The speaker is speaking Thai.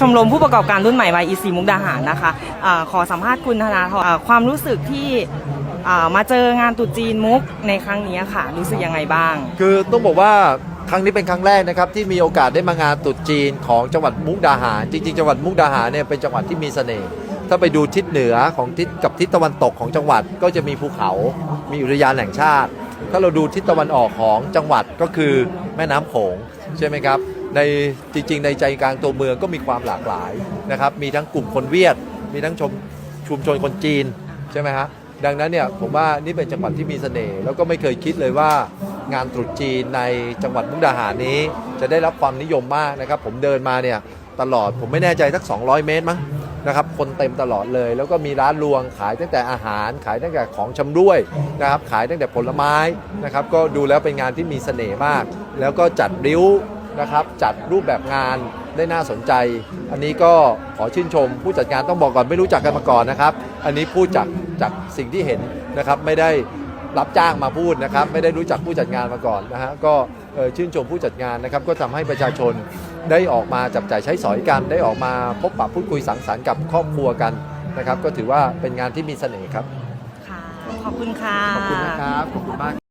ชมรมผู้ประกอบการรุ่นใหม่ YEC มุกดาหารนะคะอาขอสัมภาษณ์คุณธนาธรความรู้สึกที่มาเจองานตุจีนมุกในครั้งนี้ค่ะ รู้สึกยังไงบ้าง คือต้องบอกว่าครั้งนี้เป็นครั้งแรกนะครับที่มีโอกาสได้มางานตุจีนของจังหวัดมุกดาหาร จริง ๆ จังหวัดมุกดาหารเนี่ยเป็นจังหวัดที่มีเสน่ห์ถ้าไปดูทิศเหนือของทิศกับทิศตะวันตกของจังหวัดก็จะมีภูเขา มีอุทยานแห่งชาติ ถ้าเราดูทิศตะวันออกของจังหวัดก็คือแม่น้ำโขงใช่ไหมครับในจริง ๆ ในใจกลางตัวเมืองก็มีความหลากหลายนะครับมีทั้งกลุ่มคนเวียด มีทั้งชมชุมชนคนจีนใช่ไหมฮะดังนั้นเนี่ยผมว่านี่เป็นจังหวัดที่มีเสน่ห์แล้วก็ไม่เคยคิดเลยว่างานตรุษจีนในจังหวัดมุกดาหารนี้ จะได้รับความนิยมมากนะครับ ผมเดินมาเนี่ยตลอดผมไม่แน่ใจสัก 200 เมตรมั้ง นะครับคนเต็มตลอดเลย แล้วก็มีร้านรวงขายตั้งแต่อาหารขายตั้งแต่ของชำร่วยนะครับขายตั้งแต่ผลไม้นะครับก็ดูแล้วเป็นงานที่มีเสน่ห์มาก แล้วก็จัดริ้วนะครับจัดรูปแบบงานได้น่าสนใจ อันนี้ก็ขอชื่นชม ผู้จัดงานต้องบอกก่อนไม่รู้จักกันมาก่อนนะครับ อันนี้พูดจากจากสิ่งที่เห็นนะครับไม่ได้รับจ้างมาพูดนะครับ ไม่ได้รู้จักผู้จัดงานมาก่อนนะฮะก็ชื่นชมผู้จัดงานนะครับ ก็ทำให้ประชาชน ได้ออกมาจับจ่ายใช้สอยกัน ได้ออกมาพบปะพูดคุยสังสรรค์กับครอบครัวกันนะครับ ก็ถือว่าเป็นงานที่มีเสน่ห์ครับ ค่ะ ขอบคุณค่ะ ขอบคุณนะครับ ขอบคุณมาก